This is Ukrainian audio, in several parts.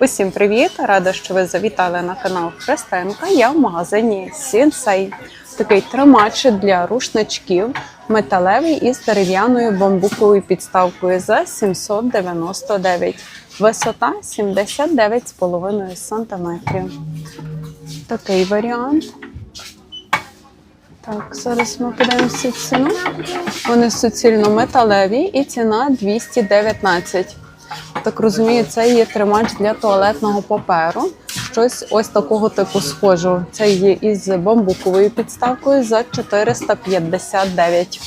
Усім привіт! Рада, що ви завітали на канал Христенка. Я в магазині Сінсей. Такий тримач для рушничків металевий із дерев'яною бамбуковою підставкою за 799. Висота 79,5 см. Такий варіант. Так, зараз ми подивимося ціну. Вони суцільно металеві і ціна 219. Так розумію, це є тримач для туалетного паперу. Щось ось такого типу схожого. Це є із бамбуковою підставкою за 459.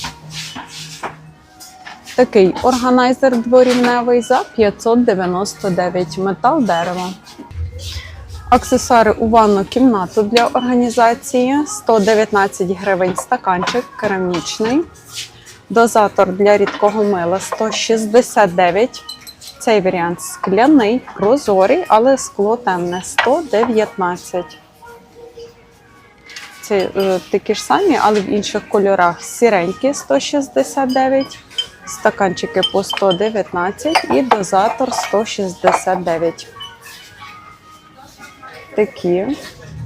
Такий органайзер дворівневий за 599 метал дерева. Аксесуари у ванну кімнату для організації 119 гривень стаканчик керамічний. Дозатор для рідкого мила 169. Цей варіант скляний, прозорий, але скло темне 119. Це е, такі ж самі, але в інших кольорах. Сіренькі 169, стаканчики по 119 і дозатор 169. Такі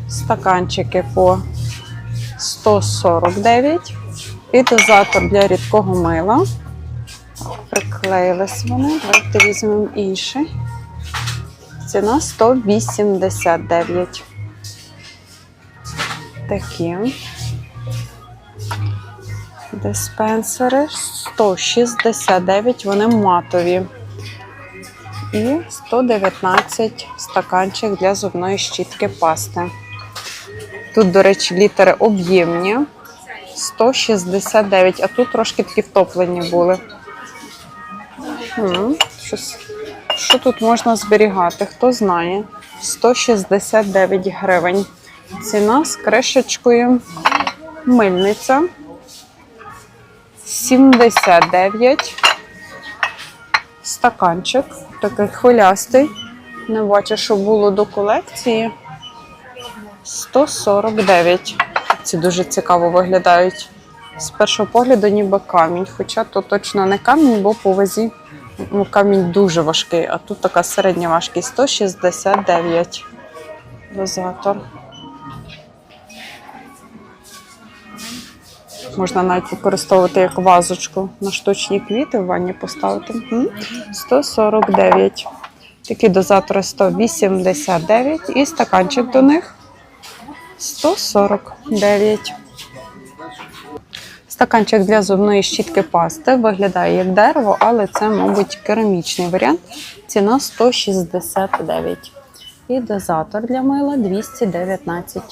стаканчики по 149 і дозатор для рідкого мила. Приклеїлись вони. Давайте візьмемо інший. Ціна 189. Такі. Диспенсери 169, вони матові. І 119 стаканчик для зубної щітки пасти. Тут, до речі, літери об'ємні. 169, а тут трошки такі втоплені були. Щось. Що тут можна зберігати? Хто знає? 169 гривень. Ціна з кришечкою. Мильниця. 79. Стаканчик. Такий хвилястий. Не бачу, що було до колекції. 149. Ці дуже цікаво виглядають. З першого погляду ніби камінь, хоча то точно не камінь, бо по вазі ну, камінь дуже важкий, а тут така середня важкість 169 дозатор. Можна навіть використовувати як вазочку на штучні квіти в ванні поставити. 149. Такі дозатори 189 і стаканчик до них 149. Стаканчик для зубної щітки пасти виглядає як дерево, але це, мабуть, керамічний варіант. Ціна 169. І дозатор для мила 219.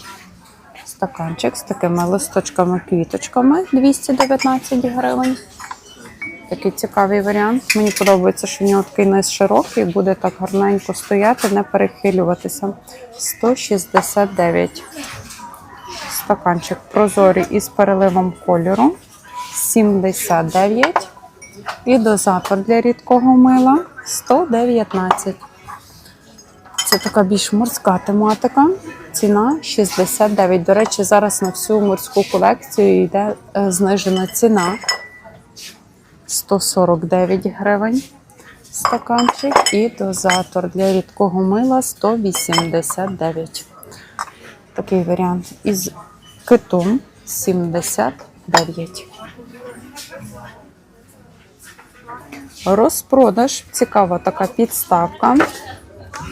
Стаканчик з такими листочками-квіточками 219 гривень. Такий цікавий варіант. Мені подобається, що в нього такий низ широкий, буде так гарненько стояти, не перехилюватися. 169 стаканчик прозорий із переливом кольору 79 і дозатор для рідкого мила 119. Це така більш морська тематика. Ціна 69. До речі, зараз на всю морську колекцію йде е, знижена ціна 149 гривень. Стаканчик і дозатор для рідкого мила 189. Такий варіант із китом 79. Розпродаж. Цікава така підставка.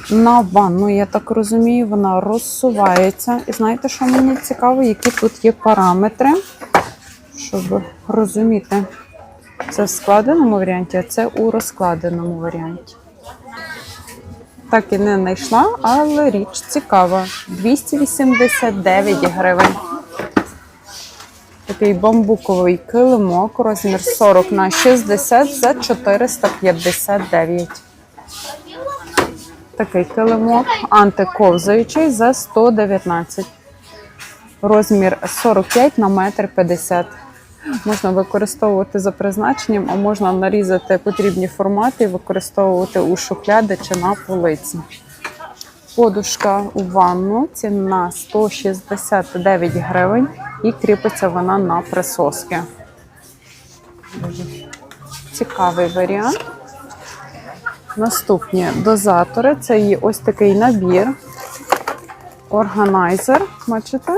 На ванну, я так розумію, вона розсувається. І знаєте, що мені цікаво, які тут є параметри, щоб розуміти. Це в складеному варіанті, а це у розкладеному варіанті. Так і не знайшла, але річ цікава. 289 гривень. Такий бамбуковий килимок, розмір 40 на 60 за 459. Такий килимок антиковзаючий за 119. Розмір 45 на метр 50. Можна використовувати за призначенням, а можна нарізати потрібні формати і використовувати у шухляди чи на полиці. Подушка у ванну ціна 169 гривень і кріпиться вона на присоски. Цікавий варіант. Наступні дозатори це є ось такий набір, органайзер, бачите?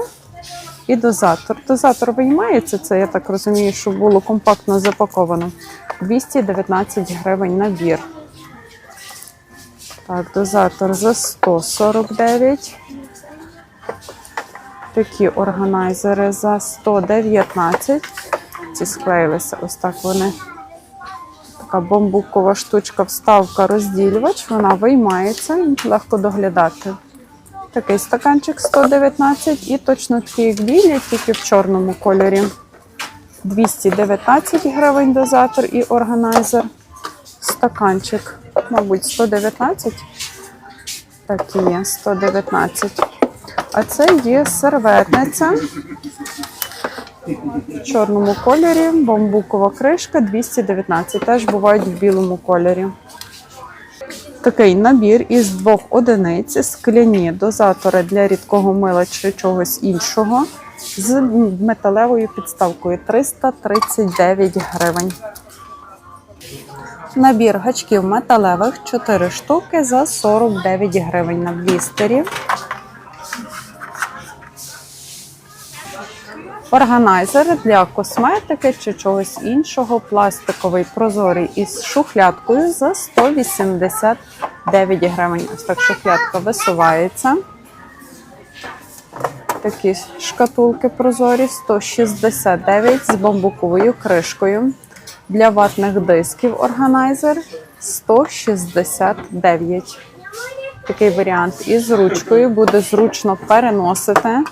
І дозатор. Дозатор виймається, це я так розумію, що було компактно запаковано. 219 гривень набір. Так, дозатор за 149. Такі органайзери за 119. Ці склеїлися ось так вони. Така бамбукова штучка, вставка, розділювач. Вона виймається легко доглядати. Такий стаканчик 119 і точно такий, як білі, тільки в чорному кольорі. 219 гривень дозатор і органайзер. Стаканчик, мабуть, 119. Так і є, 119. А це є серветниця в чорному кольорі, бамбукова кришка 219. Теж бувають в білому кольорі. Такий набір із двох одиниць, скляні дозатори для рідкого мила чи чогось іншого з металевою підставкою 339 гривень. Набір гачків металевих 4 штуки за 49 гривень на блістері. Органайзер для косметики чи чогось іншого, пластиковий прозорий із шухлядкою за 189 гривень. Ось так шухлядка висувається. Такі шкатулки прозорі 169 з бамбуковою кришкою. Для ватних дисків органайзер 169. Такий варіант із ручкою буде зручно переносити.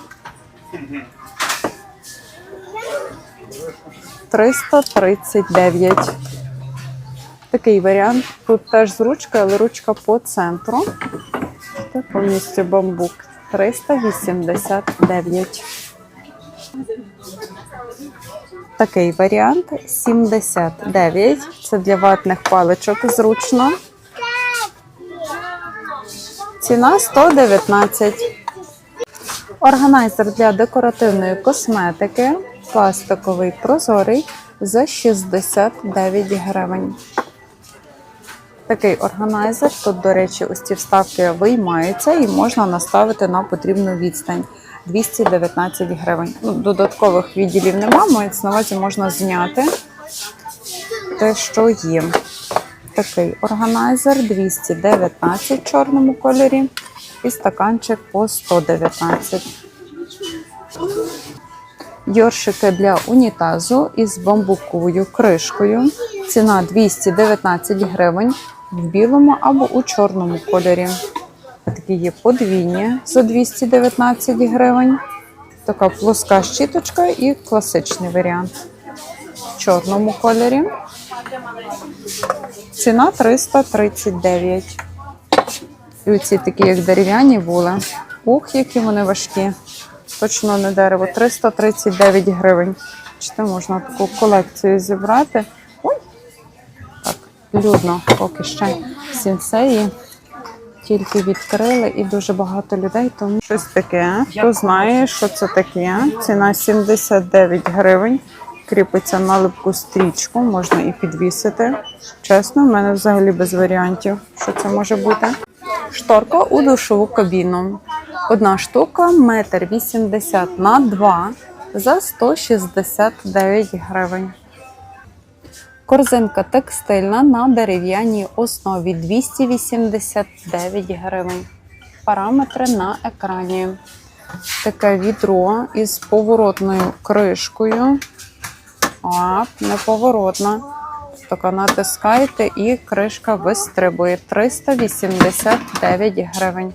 339. Такий варіант. Тут теж з ручкою, але ручка по центру. Це повністю бамбук. 389. Такий варіант 79. Це для ватних паличок зручно. Ціна 119. Органайзер для декоративної косметики. Пластиковий прозорий за 69 гривень. Такий органайзер. Тут, до речі, ось ці вставки виймаються і можна наставити на потрібну відстань. 219 гривень. Ну, додаткових відділів немає, мається на увазі можна зняти те, що є. Такий органайзер 219 в чорному кольорі і стаканчик по 119. Йоршики для унітазу із бамбуковою кришкою. Ціна 219 гривень в білому або у чорному кольорі. Такі є подвійні за 219 гривень. Така плоска щіточка і класичний варіант. В чорному кольорі. Ціна 339. І оці такі, як дерев'яні були. Ух, які вони важкі. Точно не дерево. 339 гривень. Чи можна таку колекцію зібрати? Ой, так, людно поки ще сінсеї. Тільки відкрили і дуже багато людей, тому щось таке. Хто знає, що це таке? Ціна 79 гривень. Кріпиться на липку стрічку, можна і підвісити. Чесно, в мене взагалі без варіантів, що це може бути. Шторка у душову кабіну. Одна штука, метр 80 на 2 за 169 гривень. Корзинка текстильна на дерев'яній основі 289 гривень. Параметри на екрані. Таке відро із поворотною кришкою. А, неповоротна. Така натискаєте і кришка вистрибує 389 гривень.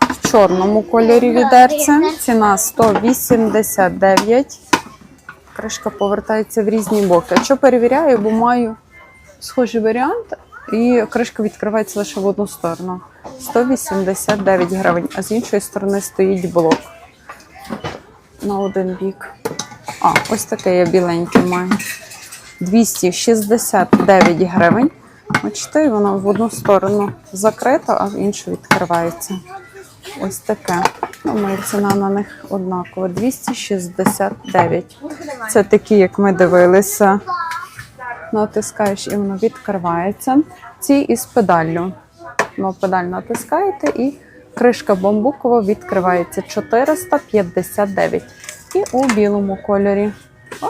В чорному кольорі відерце. Ціна 189. Кришка повертається в різні боки. Що перевіряю, бо маю схожий варіант, і кришка відкривається лише в одну сторону. 189 гривень, а з іншої сторони стоїть блок на один бік. А, ось таке я біленьке маю. 269 гривень. Бачите, воно в одну сторону закрита, а в іншу відкривається. Ось таке. Думаю, ціна на них однакова. 269. Це такі, як ми дивилися. натискаєш і воно відкривається. Ці із педаллю. Ну, педаль натискаєте і кришка бамбукова відкривається 459. І у білому кольорі. О,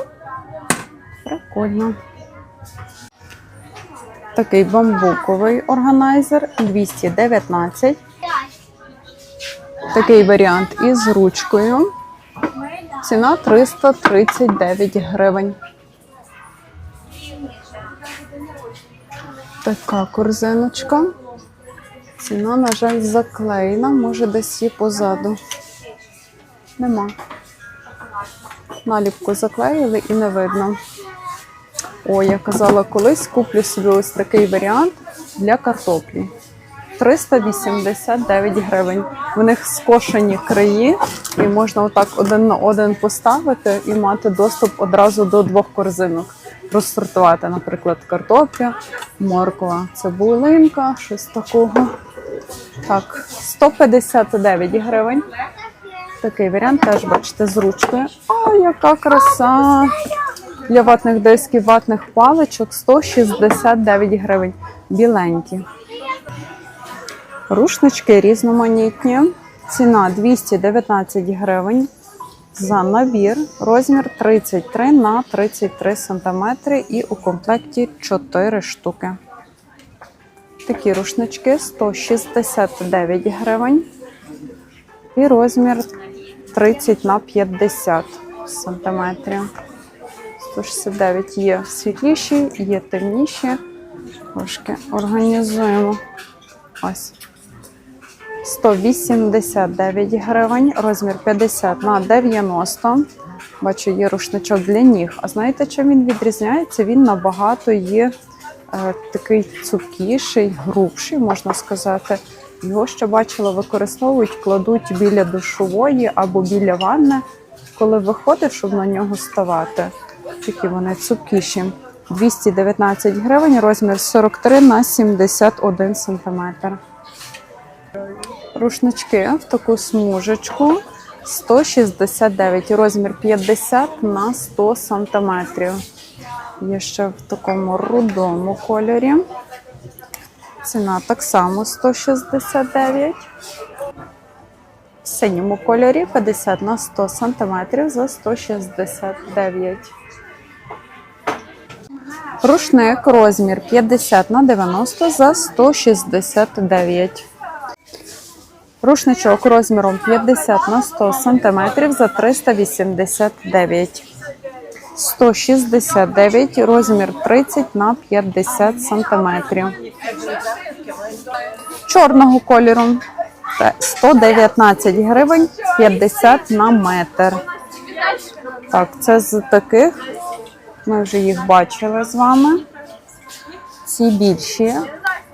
прикольно. Такий бамбуковий органайзер 219. Такий варіант із ручкою. Ціна 339 гривень. Така корзиночка. Ціна, на жаль, заклеєна, може десь є позаду. Нема. Наліпку заклеїли і не видно. О, я казала, колись куплю собі ось такий варіант для картоплі. 389 гривень. В них скошені краї, і можна отак один на один поставити і мати доступ одразу до двох корзинок. Розсортувати, наприклад, картопля, морква, цибулинка, щось такого. Так, 159 гривень. Такий варіант теж бачите з ручкою. О, яка краса! Для ватних дисків, ватних паличок 169 гривень. Біленькі. Рушнички різноманітні. Ціна 219 гривень за набір. Розмір 33 на 33 см і у комплекті 4 штуки. Такі рушнички 169 гривень. І розмір 30 на 50 сантиметрів. 169 є світліші, є темніші. Трошки організуємо. Ось. 189 гривень, розмір 50 на 90. Бачу, є рушничок для ніг. А знаєте, чим він відрізняється? Він набагато є такий цупкіший, грубший, можна сказати. Його ще бачила, використовують, кладуть біля душової або біля ванни, коли виходиш, щоб на нього ставати. Такі вони цупкіші. 219 гривень, розмір 43 на 71 сантиметр. Рушнички в таку смужечку 169, розмір 50 на 100 сантиметрів. Є ще в такому рудому кольорі. Ціна так само 169. В синьому кольорі 50 на 100 сантиметрів за 169. Рушник розмір 50 на 90 за 169. Рушничок розміром 50 на 100 см за 389. 169, розмір 30 на 50 см. Чорного кольору 119 гривень 50 на метр. Так, це з таких. Ми вже їх бачили з вами. Ці більші.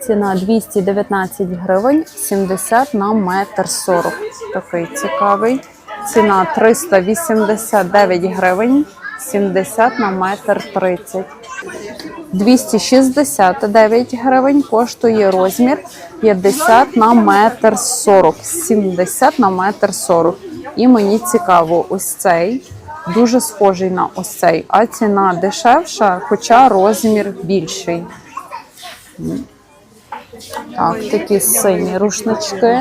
Ціна 219 гривень, 70 на метр 40. Такий цікавий. Ціна 389 гривень, 70 на метр 30. 269 гривень коштує розмір 50 на метр 40, 70 на метр 40. І мені цікаво, ось цей дуже схожий на ось цей, а ціна дешевша, хоча розмір більший. Так, такі сині рушнички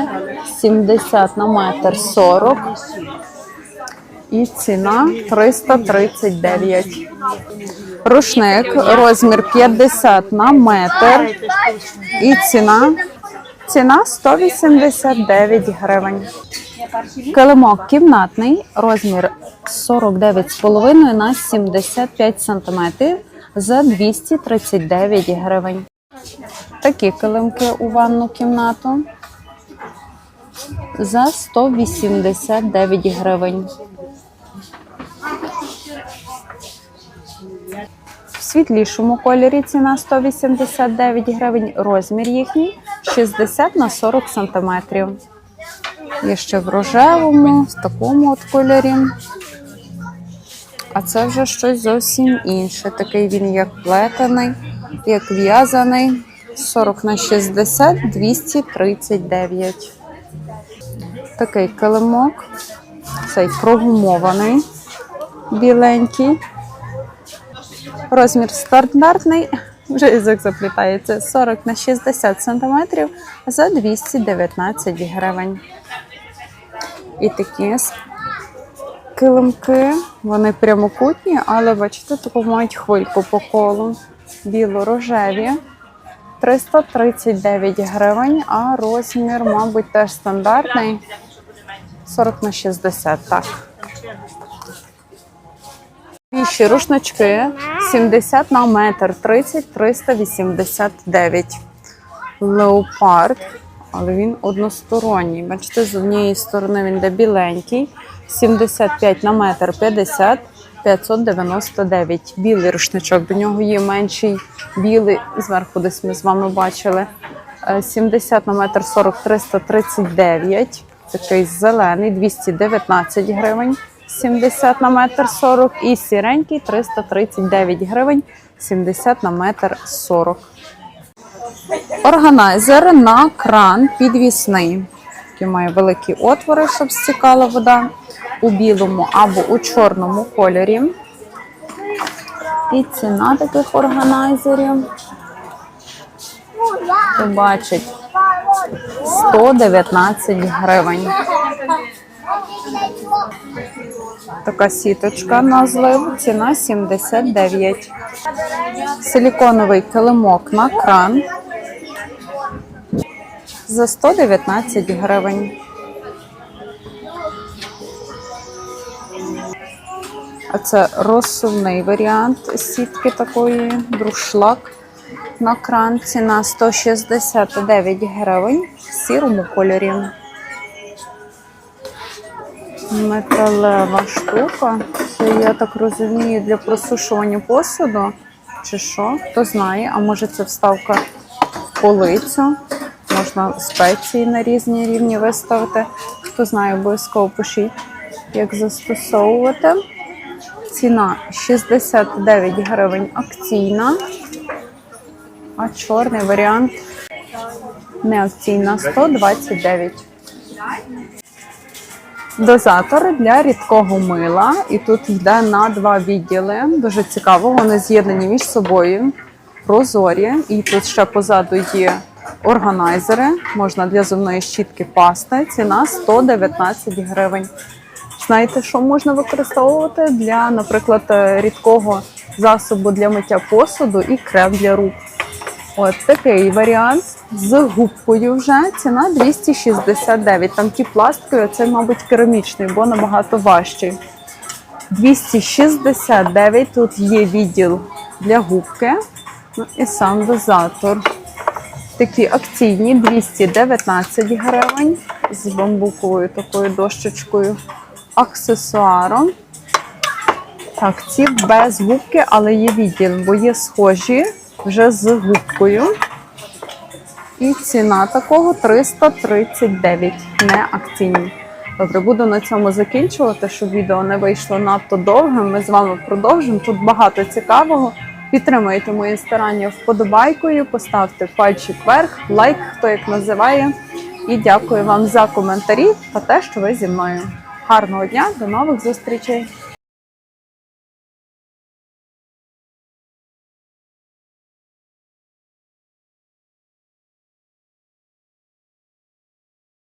70 на метр 40. І ціна 339. Рушник розмір 50 на метр. І ціна, ціна 189 гривень. Килимок кімнатний, розмір 49,5 на 75 см за 239 гривень. Такі килимки у ванну кімнату за 189 гривень. Світлішому кольорі ціна 189 гривень, розмір їхній 60 на 40 сантиметрів. Є ще в рожевому, в такому от кольорі. А це вже щось зовсім інше. Такий він як плетений, як в'язаний. 40 на 60, 239. Такий килимок. Цей прогумований, біленький. Розмір стандартний, вже язик заплітається 40 на 60 см за 219 гривень. І такі килимки, вони прямокутні, але бачите, таку мають хвильку по колу. Біло-рожеві. 339 гривень, а розмір, мабуть, теж стандартний 40 на 60, так. Піші рушнички 70 на метр 30 389. Леопард, але він односторонній. Бачите, з однієї сторони він де біленький. 75 на метр 50 599. Білий рушничок. До нього є менший білий. Зверху десь ми з вами бачили. Е, 70 на метр 40 339. Такий зелений 219 гривень. 70 на метр 40 і сіренький 339 гривень 70 на метр 40. Органайзер на кран підвісний. Який має великі отвори, щоб стікала вода у білому або у чорному кольорі. І ціна таких органайзерів. Побачить 119 гривень. Така сіточка на злив, ціна 79. Силіконовий килимок на кран за 119 гривень. А це розсувний варіант сітки такої, друшлак на кран. Ціна 169 гривень в сірому кольорі. Металева штука. Це, я так розумію, для просушування посуду. Чи що? Хто знає, а може це вставка в полицю. Можна спеції на різні рівні виставити. Хто знає, обов'язково пишіть, як застосовувати. Ціна 69 гривень акційна, а чорний варіант не акційна 129. Дозатор для рідкого мила, і тут йде на два відділи. Дуже цікаво, вони з'єднані між собою, прозорі. І тут ще позаду є органайзери. Можна для зубної щітки пасти. Ціна 119 гривень. Знаєте, що можна використовувати для, наприклад, рідкого засобу для миття посуду і крем для рук. От такий варіант з губкою вже ціна 269. Там ті пластикові, це, мабуть, керамічний, бо набагато важчий. 269. Тут є відділ для губки. Ну і сам дозатор. Такі акційні 219 гривень з бамбуковою такою дощечкою, аксесуаром. Так, ці без губки, але є відділ, бо є схожі вже з губкою. І ціна такого 339, не акційні. Добре, буду на цьому закінчувати, щоб відео не вийшло надто довгим. Ми з вами продовжимо. Тут багато цікавого. Підтримуйте мої старання вподобайкою, поставте пальчик вверх, лайк, хто як називає. І дякую вам за коментарі та те, що ви зі мною. Гарного дня, до нових зустрічей!